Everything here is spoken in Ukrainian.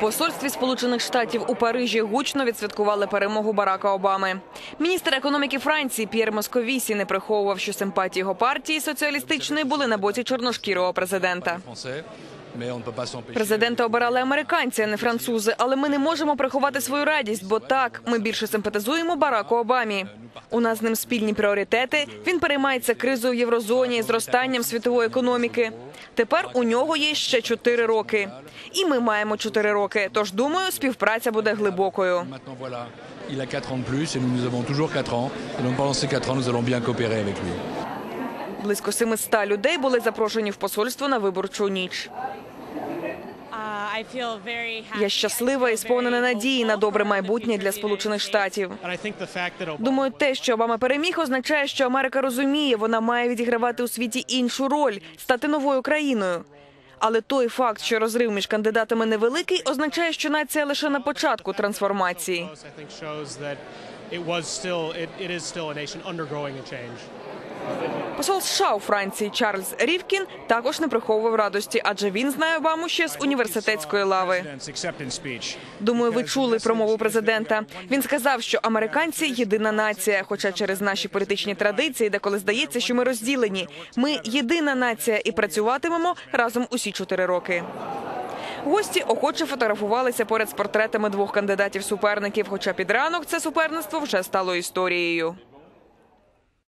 посольстві Сполучених Штатів у Парижі гучно відсвяткували перемогу Барака Обами. Міністр економіки Франції П'єр Московісі не приховував, що симпатії його партії соціалістичної були на боці чорношкірого президента. Президента обирали американці, а не французи. Але ми не можемо приховати свою радість, бо так ми більше симпатизуємо Бараку Обамі. У нас з ним спільні пріоритети. Він переймається кризою в єврозоні, зростанням світової економіки. Тепер у нього є ще чотири роки, і ми маємо чотири роки. Тож думаю, співпраця буде глибокою. Il a 4 ans de plus et nous, nous avons toujours 4 ans. Et donc pendant ces 4 ans, nous allons bien coopérer avec lui. Близько 700 людей були запрошені в посольство на виборчу ніч. Я щаслива і сповнена надії на добре майбутнє для Сполучених Штатів. Думаю, те, що Обама переміг, означає, що Америка розуміє, вона має відігравати у світі іншу роль, стати новою країною. Але той факт, що розрив між кандидатами невеликий, означає, що нація лише на початку трансформації. Посол США у Франції Чарльз Рівкін також не приховував радості, адже він знає Обаму ще з університетської лави. Думаю, ви чули промову президента. Він сказав, що американці єдина нація. Хоча через наші політичні традиції, деколи здається, що ми розділені. Ми єдина нація і працюватимемо разом усі чотири роки. Гості охоче фотографувалися поряд з портретами двох кандидатів суперників. Хоча під ранок це суперництво вже стало історією.